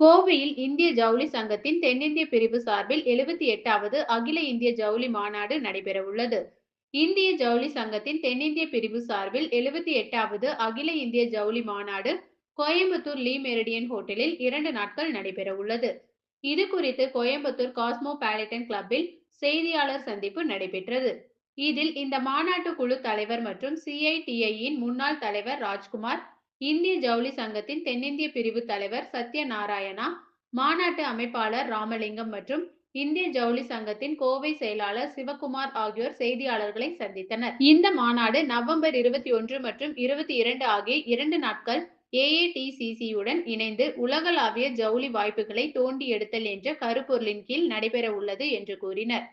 கோவையில் இந்திய ஜவுளி சங்கத்தின் தென்னிந்திய பிரிவு சார்பில் எழுபத்தி எட்டாவது அகில இந்திய ஜவுளி மாநாடு நடைபெறவுள்ளது. இந்திய ஜவுளி சங்கத்தின் தென்னிந்திய பிரிவு சார்பில் எழுபத்தி எட்டாவது அகில இந்திய ஜவுளி மாநாடு கோயம்புத்தூர் லீ மெரிடியன் ஹோட்டலில் இரண்டு நாட்கள் நடைபெறவுள்ளது. இது குறித்து கோயம்புத்தூர் காஸ்மோ காஸ்மோபாலிட்டன் கிளப்பில் செய்தியாளர் சந்திப்பு நடைபெற்றது. இதில் இந்த மாநாட்டு குழு தலைவர் மற்றும் சிஐடிஐயின் முன்னாள் தலைவர் ராஜ்குமார், இந்திய ஜவுளி சங்கத்தின் தென்னிந்திய பிரிவு தலைவர் சத்ய நாராயணா மாநாட்டு அமைப்பாளர் ராமலிங்கம் மற்றும் இந்திய ஜவுளி சங்கத்தின் கோவை செயலாளர் சிவகுமார் ஆகியோர் செய்தியாளர்களை சந்தித்தனர். இந்த மாநாடு நவம்பர் இருபத்தி ஒன்று மற்றும் இருபத்தி இரண்டு ஆகிய இரண்டு நாட்கள் ஏஏடிசிசியுடன் இணைந்து உலகளாவிய ஜவுளி வாய்ப்புகளை தோண்டி எடுத்தல் என்ற கருப்பொருளின் கீழ் நடைபெற உள்ளது என்று கூறினர்.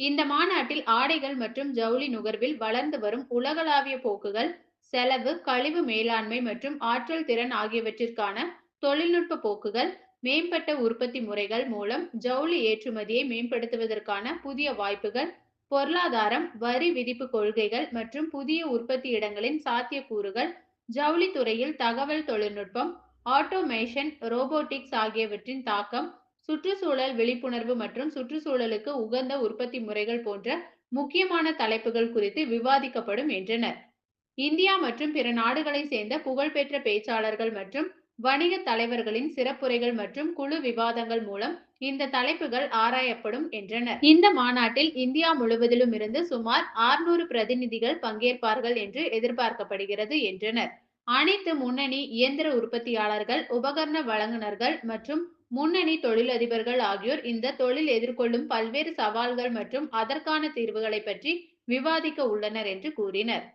இந்த மாநாட்டில் ஆடைகள் மற்றும் ஜவுளி நுகர்வில் வளர்ந்து வரும் உலகளாவிய போக்குகள், செலவு, கழிவு மேலாண்மை மற்றும் ஆற்றல் திறன் ஆகியவற்றிற்கான தொழில்நுட்ப போக்குகள், மேம்பட்ட உற்பத்தி முறைகள் மூலம் ஜவுளி ஏற்றுமதியை மேம்படுத்துவதற்கான புதிய வாய்ப்புகள், பொருளாதாரம், வரி விதிப்பு கொள்கைகள் மற்றும் புதிய உற்பத்தி இடங்களின் சாத்தியக்கூறுகள், ஜவுளி துறையில் தகவல் தொழில்நுட்பம், ஆட்டோமேஷன், ரோபோட்டிக்ஸ் ஆகியவற்றின் தாக்கம், சுற்றுச்சூழல் விழிப்புணர்வு மற்றும் சுற்றுச்சூழலுக்கு உகந்த உற்பத்தி முறைகள் போன்ற முக்கியமான தலைப்புகள் குறித்து விவாதிக்கப்படும் என்றனர். இந்தியா மற்றும் பிற நாடுகளை சேர்ந்த புகழ்பெற்ற பேச்சாளர்கள் மற்றும் வணிக தலைவர்களின் சிறப்புரைகள் மற்றும் குழு விவாதங்கள் மூலம் இந்த தலைப்புகள் ஆராயப்படும் என்றனர். இந்த மாநாட்டில் இந்தியா முழுவதிலும் இருந்து சுமார் ஆறுநூறு பிரதிநிதிகள் பங்கேற்பார்கள் என்று எதிர்பார்க்கப்படுகிறது என்றனர். அனைத்து முன்னணி இயந்திர உற்பத்தியாளர்கள், உபகரண வழங்குனர்கள் மற்றும் முன்னணி தொழிலதிபர்கள் ஆகியோர் இந்த தொழில் எதிர்கொள்ளும் பல்வேறு சவால்கள் மற்றும் அதற்கான தீர்வுகளை பற்றி விவாதிக்க உள்ளனர் என்று கூறினர்.